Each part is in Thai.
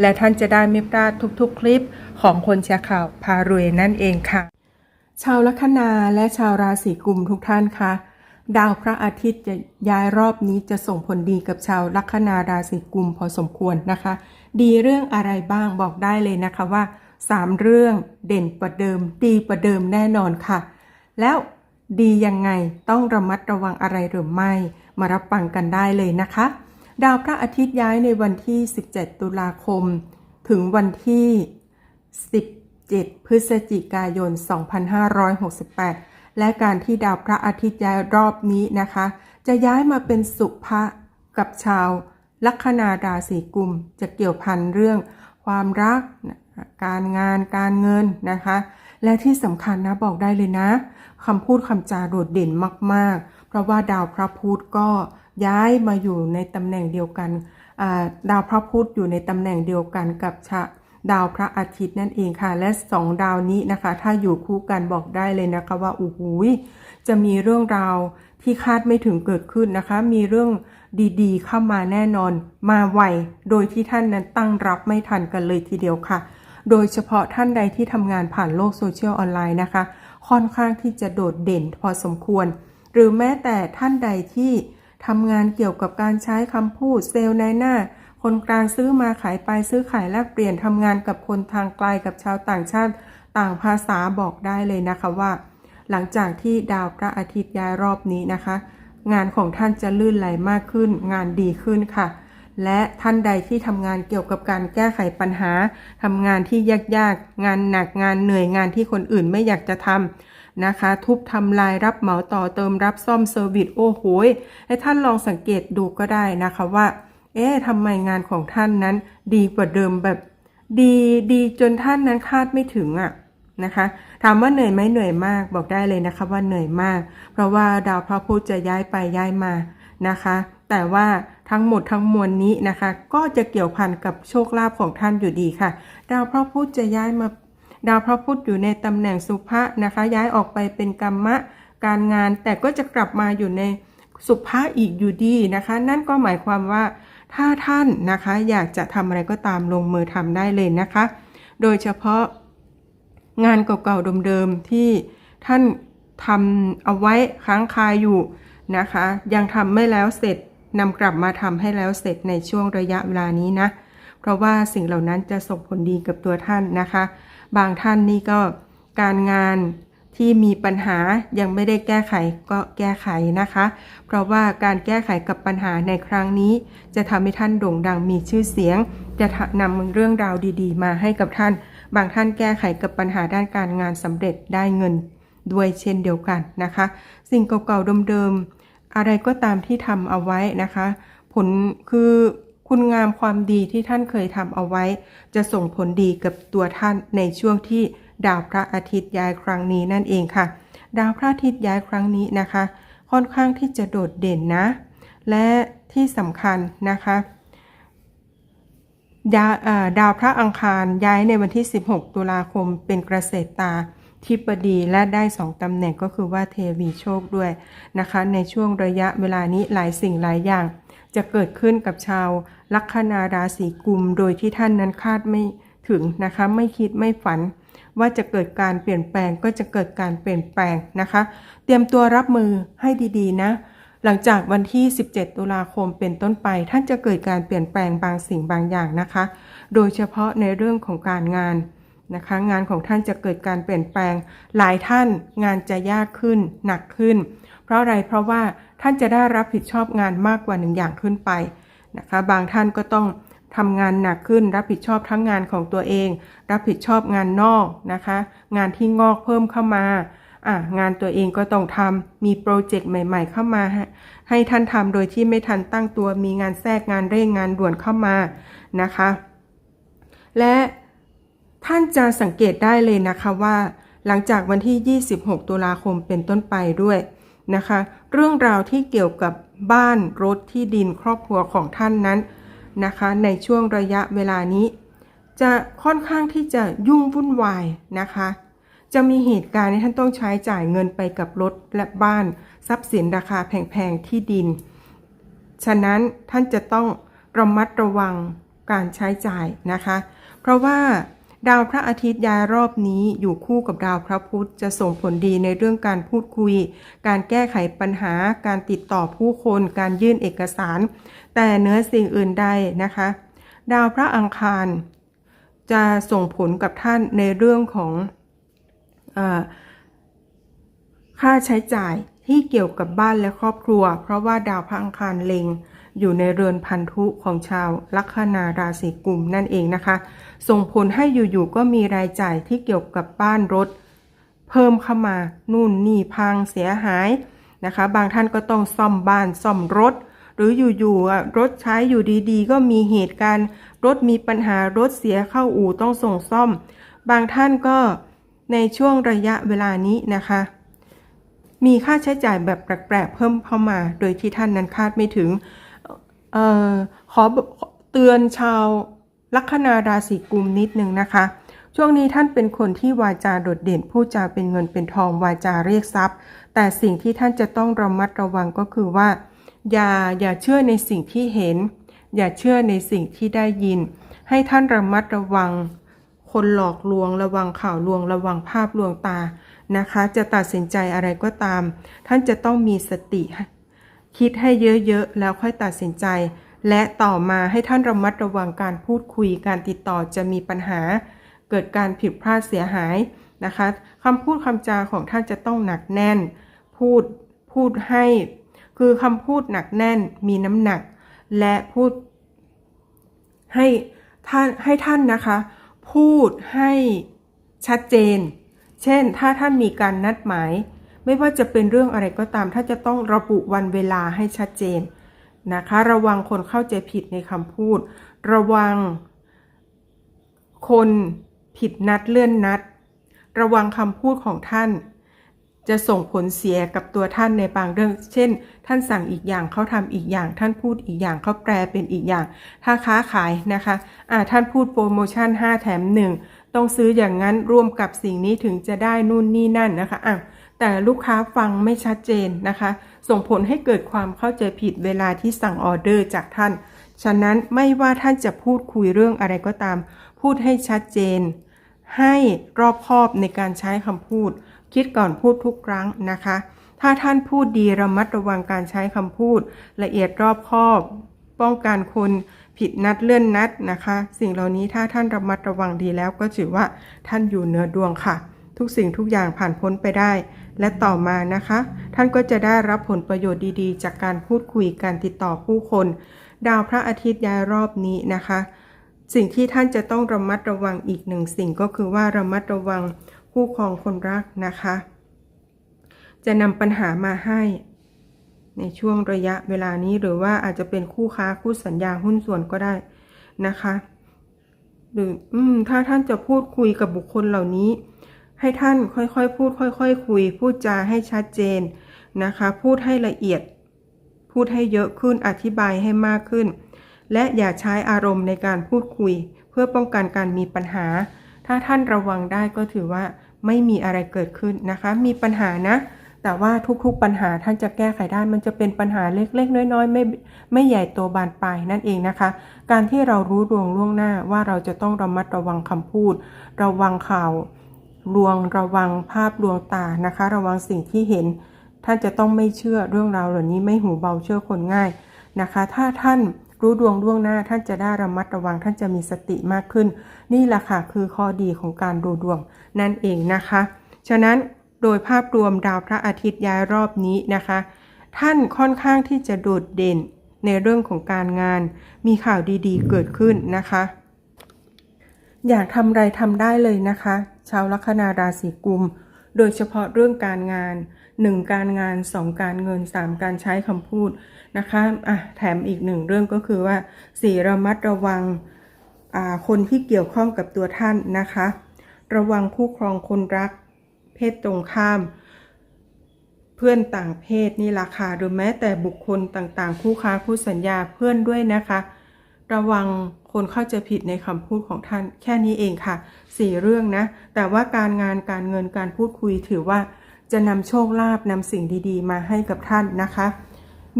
และท่านจะได้ไม่พลาดทุกๆ คลิปของคนแชร์ข่าวพารวยนั่นเองค่ะ ชาวลัคนาและชาวราศีกุมทุกท่านคะดาวพระอาทิตย์จะย้ายรอบนี้จะส่งผลดีกับชาวลัคนาราศีกุมพอสมควรนะคะ ดีเรื่องอะไรบ้างบอกได้เลยนะคะว่า 3 เรื่องเด่นประเดิม ดีประเดิมแน่นอนค่ะ แล้วดียังไงต้องระมัดระวังอะไรหรือไม่ มารับฟังกันได้เลยนะคะ ดาวพระอาทิตย์ย้ายในวันที่ 17 ตุลาคม ถึงวันที่ 17 พฤศจิกายน 2568 และการที่ดาวพระอาทิตย์ย้ายรอบนี้นะคะ จะย้ายมาเป็นสุภะกับชาว ลัคนาราศีกุม จะเกี่ยวพันเรื่อง ความรัก การงาน การเงินนะคะ และที่สำคัญนะบอกได้เลยนะคำพูดคำจาโดดเด่นมากๆ เพราะว่าดาวพระพุธก็ ย้ายมาอยู่ในตำแหน่งเดียวกันดาวพระพุธอยู่ในตำแหน่งเดียวกันกับชะดาวพระอาทิตย์นั่นเองค่ะ และสองดาวนี้นะคะ ถ้าอยู่คู่กันบอกได้เลยนะคะว่าโอ้โหจะมีเรื่องราวที่คาดไม่ถึงเกิดขึ้นนะคะ มีเรื่องดีๆ เข้ามาแน่นอนมาไวโดยที่ท่านนั้นตั้งรับไม่ทันกันเลยทีเดียวค่ะ โดยเฉพาะท่านใดที่ทำงานผ่านโลกโซเชียลออนไลน์นะคะ ค่อนข้างที่จะโดดเด่นพอสมควร หรือแม้แต่ท่านใดที่ ทำงานเกี่ยวกับการใช้คำพูดเซลล์ในหน้า คนกลางซื้อมาขายไปซื้อขายแลกเปลี่ยนทำงานกับคนทางไกลกับชาวต่างชาติต่างภาษาบอกได้เลยนะคะว่า หลังจากที่ดาวพระอาทิตย์ย้ายรอบนี้นะคะ งานของท่านจะลื่นไหลมากขึ้น งานดีขึ้นค่ะ และท่านใดที่ทำงานเกี่ยวกับการแก้ไขปัญหาทำงานที่ยากๆ งานหนักงานเหนื่อยงานที่คนอื่นไม่อยากจะทำนะคะ ทุบทำลายรับเหมาต่อเติมรับซ่อมเซอร์วิสโอ้โหให้ท่านลองสังเกตดูก็ได้นะคะว่า เอ๊ะทำไมงานของท่านนั้น ดีกว่าเดิมแบบ ดีดีจนท่านนั้นคาดไม่ถึงอะ่ะนะคะถามว่าเหนื่อยไหมเหนื่อยมากบอกได้เลยนะคะว่าเหนื่อยมาก เพราะว่าดาวพระพุธจะย้ายไปย้ายมานะคะ แต่ว่า ทั้งหมดทั้งมวลนี้นะคะ ก็จะเกี่ยวพันกับโชคลาภของท่านอยู่ดีค่ะ ดาวพระพุธจะย้ายมาดาวพระพุธอยู่ในตำแหน่งสุภะนะคะ ย้ายออกไปเป็นกรรมะการงาน แต่ก็จะกลับมาอยู่ในสุภะอีกอยู่ดีนะคะ นั่นก็หมายความว่าถ้าท่านนะคะอยากจะทำอะไรก็ตามลงมือทำได้เลยนะคะ โดยเฉพาะงานเก่าๆเดิมๆที่ท่านทำเอาไว้ค้างคาอยู่นะคะ ยังทำไม่แล้วเสร็จ นำกลับมาทำให้แล้วเสร็จในช่วงระยะเวลานี้นะ เพราะว่าสิ่งเหล่านั้นจะส่งผลดีกับตัวท่านนะคะ บางท่านนี่ก็การงานที่มีปัญหายังไม่ได้แก้ไขก็แก้ไขนะคะ เพราะว่าการแก้ไขกับปัญหาในครั้งนี้ จะทำให้ท่านโด่งดังมีชื่อเสียง จะนำเรื่องราวดีๆ มาให้กับท่าน บางท่านแก้ไขกับปัญหาด้านการงานสำเร็จได้เงินด้วยเช่นเดียวกันนะคะ สิ่งเก่าๆเดิมๆ อะไรก็ตามที่ทำเอาไว้นะคะ ผลคือคุณงามความดีที่ท่านเคยทำเอาไว้ จะส่งผลดีกับตัวท่านในช่วงที่ดาวพระอาทิตย์ย้ายครั้งนี้นั่นเองค่ะ ดาวพระอาทิตย์ย้ายครั้งนี้นะคะ ค่อนข้างที่จะโดดเด่นนะ และที่สำคัญนะคะดาวเอ่อดาวพระอังคารย้ายในวันที่ 16 ตุลาคมเป็นเกษตรตา ทิบดีและได้2ตำแหน่งก็คือว่าเทวีโชคด้วยนะคะ ในช่วงระยะเวลานี้หลายสิ่งหลายอย่าง จะเกิดขึ้นกับชาวลัคนาราศีกุม โดยที่ท่านนั้นคาดไม่ถึงนะคะ ไม่คิดไม่ฝัน ว่าจะเกิดการเปลี่ยนแปลงก็จะเกิดการเปลี่ยนแปลงนะคะ เตรียมตัวรับมือให้ดีๆ นะหลังจากวันที่ 17 ตุลาคมเป็นต้นไป ท่านจะเกิดการเปลี่ยนแปลงบางสิ่งบางอย่างนะคะ โดยเฉพาะในเรื่องของการงาน นะคะ งานของท่านจะเกิดการเปลี่ยนแปลง หลายท่านงานจะยากขึ้น หนักขึ้น เพราะอะไรเพราะว่าท่านจะได้รับผิดชอบงานมากกว่าหนึ่งอย่างขึ้นไปนะคะ บางท่านก็ต้องทำงานหนักขึ้น รับผิดชอบทั้งงานของตัวเอง รับผิดชอบงานนอกนะคะ งานที่งอกเพิ่มเข้ามาอะงานตัวเองก็ต้องทำมีโปรเจกต์ใหม่ ๆ เข้ามา ให้ให้ท่านทำโดยที่ไม่ทันตั้งตัวมีงานแทรกงานเร่งงานด่วนเข้ามานะคะ และ ท่านจะสังเกตได้เลยนะคะว่า หลังจากวันที่ 26 ตุลาคมเป็นต้นไปด้วยนะคะ เรื่องราวที่เกี่ยวกับบ้านรถที่ดินครอบครัวของท่านนั้นนะคะ ในช่วงระยะเวลานี้ จะค่อนข้างที่จะยุ่งวุ่นวายนะคะ จะมีเหตุการณ์ที่ท่านต้องใช้จ่ายเงินไปกับรถและบ้านทรัพย์สินราคาแพงๆที่ดิน ฉะนั้นท่านจะต้องระมัดระวังการใช้จ่ายนะคะ เพราะว่า ดาวพระอาทิตย์ย้ายรอบนี้อยู่คู่กับดาวพระพุธจะส่งผลดีในเรื่องการพูดคุย การแก้ไขปัญหา การติดต่อผู้คน การยื่นเอกสาร แต่เนื้อสิ่งอื่นใดนะคะ ดาวพระอังคาร จะส่งผลกับท่านในเรื่องของอค่าใช้จ่ายที่เกี่ยวกับบ้านและครอบครัว เพราะว่าดาวพระอังคารเล็ง อยู่ในเรือนพันธุของชาวลัคนาราศีกุมนั่นเองนะคะ ส่งผลให้อยู่ๆก็มีรายจ่ายที่เกี่ยวกับบ้านรถ เพิ่มเข้ามานู่นนี่พังเสียหายนะคะ บางท่านก็ต้องซ่อมบ้านซ่อมรถ หรืออยู่ๆรถใช้อยู่ดีๆ ก็มีเหตุการณ์ รถมีปัญหารถเสียเข้าอู่ต้องส่งซ่อม บางท่านก็ในช่วงระยะเวลานี้นะคะมีค่าใช้จ่ายแบบแปลกๆเพิ่มเข้ามา โดยที่ท่านนั้นคาดไม่ถึง ออขอเตือนชาวลัคนาราศีกุมนิดนึงนะคะ ช่วงนี้ท่านเป็นคนที่วาจาโดดเด่นพูดจาเป็นเงินเป็นทองวาจาเรียกทรัพย์ แต่สิ่งที่ท่านจะต้องระมัดระวังก็คือว่า อย่าอย่าเชื่อในสิ่งที่เห็น อย่าเชื่อในสิ่งที่ได้ยิน ให้ท่านระมัดระวัง คนหลอกลวง ระวังข่าวลวง ระวังภาพลวงตานะคะ จะตัดสินใจอะไรก็ตาม ท่านจะต้องมีสติ คิดให้เยอะๆ แล้วค่อยตัดสินใจ และต่อมาให้ท่านระมัดระวังการพูดคุยการติดต่อจะมีปัญหา เกิดการผิดพลาดเสียหายนะคะคำพูดคำจาของท่านจะต้องหนักแน่น พูดพูดให้ คือคำพูดหนักแน่นมีน้ำหนัก และพูดให้ท่านให้ท่านนะคะ พูดให้ชัดเจน เช่น ถ้าท่านมีการนัดหมาย ไม่ว่าจะเป็นเรื่องอะไรก็ตาม ถ้าจะต้องระบุวันเวลาให้ชัดเจนนะคะ ระวังคนเข้าใจผิดในคำพูด ระวังคนผิดนัดเลื่อนนัด ระวังคำพูดของท่าน จะส่งผลเสียกับตัวท่านในบางเรื่อง เช่น ท่านสั่งอีกอย่างเขาทำอีกอย่าง ท่านพูดอีกอย่างเขาแปลเป็นอีกอย่าง ถ้าค้าขายนะคะอ่าท่านพูดโปรโมชั่น 5 แถม 1 ต้องซื้ออย่างนั้นร่วมกับสิ่งนี้ถึงจะได้นู่นนี่นั่นนะคะอะ แต่ลูกค้าฟังไม่ชัดเจนนะคะ ส่งผลให้เกิดความเข้าใจผิดเวลาที่สั่งออเดอร์จากท่าน ฉะนั้นไม่ว่าท่านจะพูดคุยเรื่องอะไรก็ตาม พูดให้ชัดเจน ให้รอบคอบในการใช้คำพูด คิดก่อนพูดทุกครั้งนะคะ ถ้าท่านพูดดีระมัดระวังการใช้คำพูด ละเอียดรอบคอบ ป้องกันคนผิดนัดเลื่อนนัดนะคะ สิ่งเหล่านี้ถ้าท่านระมัดระวังดีแล้วก็ถือว่าท่านอยู่เหนือดวงค่ะ ทุกสิ่งทุกอย่างผ่านพ้นไปได้ และต่อมานะคะ ท่านก็จะได้รับผลประโยชน์ดีๆ จากการพูดคุยการติดต่อผู้คน ดาวพระอาทิตย์ย้ายรอบนี้นะคะ สิ่งที่ท่านจะต้องระมัดระวังอีกหนึ่งสิ่งก็คือว่าระมัดระวังคู่ครองคนรักนะคะ จะนำปัญหามาให้ในช่วงระยะเวลานี้หรือว่าอาจจะเป็นคู่ค้าคู่สัญญาหุ้นส่วนก็ได้นะคะ หรืออถ้าท่านจะพูดคุยกับบุคคลเหล่านี้ ให้ท่านค่อยๆพูดค่อยๆคุย พูดจาให้ชัดเจนนะคะ พูดให้ละเอียด พูดให้เยอะขึ้นอธิบายให้มากขึ้น และอย่าใช้อารมณ์ในการพูดคุย เพื่อป้องกันการมีปัญหา ถ้าท่านระวังได้ก็ถือว่าไม่มีอะไรเกิดขึ้นนะคะ มีปัญหานะ แต่ว่าทุกๆปัญหาท่านจะแก้ไขได้ มันจะเป็นปัญหาเล็กๆ น้อยๆ ไม่ไม่ใหญ่โตบานปลายนั่นเองนะคะ การที่เรารู้ดวงล่วงหน้าว่าเราจะต้องระมัดระวังคำพูด ระวังข่าว ลวงระวังภาพลวงตานะคะ ระวังสิ่งที่เห็น ท่านจะต้องไม่เชื่อเรื่องราวเหล่านี้ไม่หูเบาเชื่อคนง่ายนะคะ ถ้าท่านรู้ดวงล่วงหน้าท่านจะได้ระมัดระวังท่านจะมีสติมากขึ้น นี่แหละค่ะคือข้อดีของการดูดวงนั่นเองนะคะ ฉะนั้นโดยภาพรวมดาวพระอาทิตย์ย้ายรอบนี้นะคะ ท่านค่อนข้างที่จะโดดเด่นในเรื่องของการงาน มีข่าวดีๆ เกิดขึ้นนะคะ อยากทำไรทำได้เลยนะคะ ชาวลัคนาราศีกุม โดยเฉพาะเรื่องการงาน 1 การงาน 2 การเงิน 3 การใช้คำพูดนะคะอะแถมอีกหนึ่งเรื่องก็คือว่าสี่ระมัดระวังอ่าคนที่เกี่ยวข้องกับตัวท่านนะคะ ระวังคู่ครองคนรัก เพศตรงข้าม เพื่อนต่างเพศนี่ราคาหรือแม้แต่บุคคลต่างๆ คู่ค้าคู่สัญญาเพื่อนด้วยนะคะ ระวัง คนเข้าใจผิดในคำพูดของท่าน แค่นี้เองค่ะสี่เรื่องนะ แต่ว่าการงานการเงินการพูดคุยถือว่าจะนำโชคลาภนำสิ่งดีๆ มาให้กับท่านนะคะ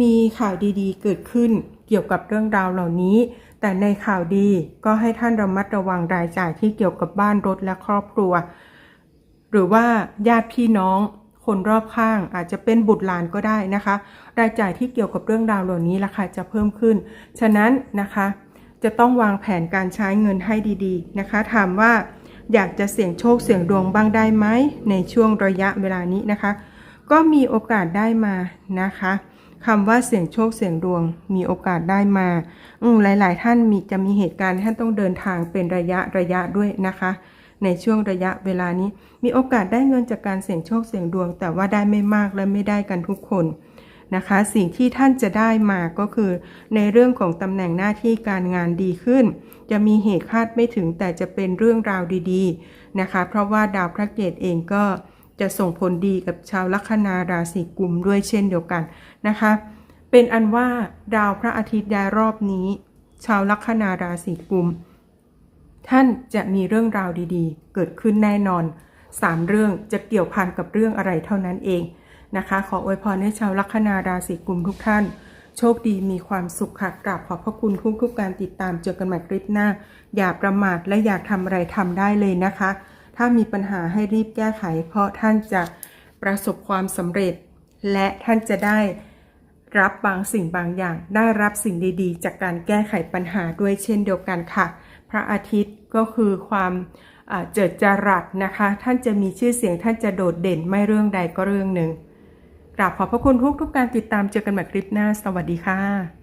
มีข่าวดีๆ เกิดขึ้นเกี่ยวกับเรื่องราวเหล่านี้ แต่ในข่าวดีก็ให้ท่านระมัดระวังรายจ่ายที่เกี่ยวกับบ้านรถและครอบครัว หรือว่าญาติพี่น้องคนรอบข้างอาจจะเป็นบุตรหลานก็ได้นะคะ รายจ่ายที่เกี่ยวกับเรื่องราวเหล่านี้ราคาจะเพิ่มขึ้น ฉะนั้นนะคะ จะต้องวางแผนการใช้เงินให้ดีๆนะคะ ถามว่าอยากจะเสี่ยงโชคเสี่ยงดวงบ้างได้ไหมในช่วงระยะเวลานี้นะคะ ก็มีโอกาสได้มานะคะคำว่าเสี่ยงโชคเสี่ยงดวงมีโอกาสได้มาอืมหลาย ๆ ท่านมีจะมีเหตุการณ์ที่ท่านต้องเดินทางเป็นระยะระยะด้วยนะคะ ในช่วงระยะเวลานี้ มีโอกาสได้เงินจากการเสี่ยงโชคเสี่ยงดวง แต่ว่าได้ไม่มากและไม่ได้กันทุกคน นะคะ สิ่งที่ท่านจะได้มาก็คือ ในเรื่องของตำแหน่งหน้าที่การงานดีขึ้น จะมีเหตุคาดไม่ถึงแต่จะเป็นเรื่องราวดีๆนะคะ เพราะว่าดาวพระเกตเองก็จะส่งผลดีกับชาวลัคนาราศีกุมด้วยเช่นเดียวกันนะคะ เป็นอันว่าดาวพระอาทิตย์ย้ายรอบนี้ ชาวลัคนาราศีกุม ท่านจะมีเรื่องราวดีๆ เกิดขึ้นแน่นอน 3 เรื่องจะเกี่ยวพันกับเรื่องอะไรเท่านั้นเอง นะคะ ขออวยพรให้ชาวลัคนาราศีกุมทุกท่าน โชคดีมีความสุขค่ะกราบขอบพระคุณทุกๆกการติดตามเจอกันใหม่คลิปหน้า อย่าประมาทและอยากทำอะไรทำได้เลยนะคะ ถ้ามีปัญหาให้รีบแก้ไข เพราะท่านจะประสบความสำเร็จ และท่านจะได้รับบางสิ่งบางอย่าง ได้รับสิ่งดีๆ จากการแก้ไขปัญหาด้วยเช่นเดียวกันค่ะ พระอาทิตย์ก็คือความเจิดจรัสนะคะ ท่านจะมีชื่อเสียงท่านจะโดดเด่นไม่เรื่องใดก็เรื่องหนึ่ง กราบขอบพระคุณทุกทุกการติดตามเจอกันใหม่คลิปหน้า สวัสดีค่ะ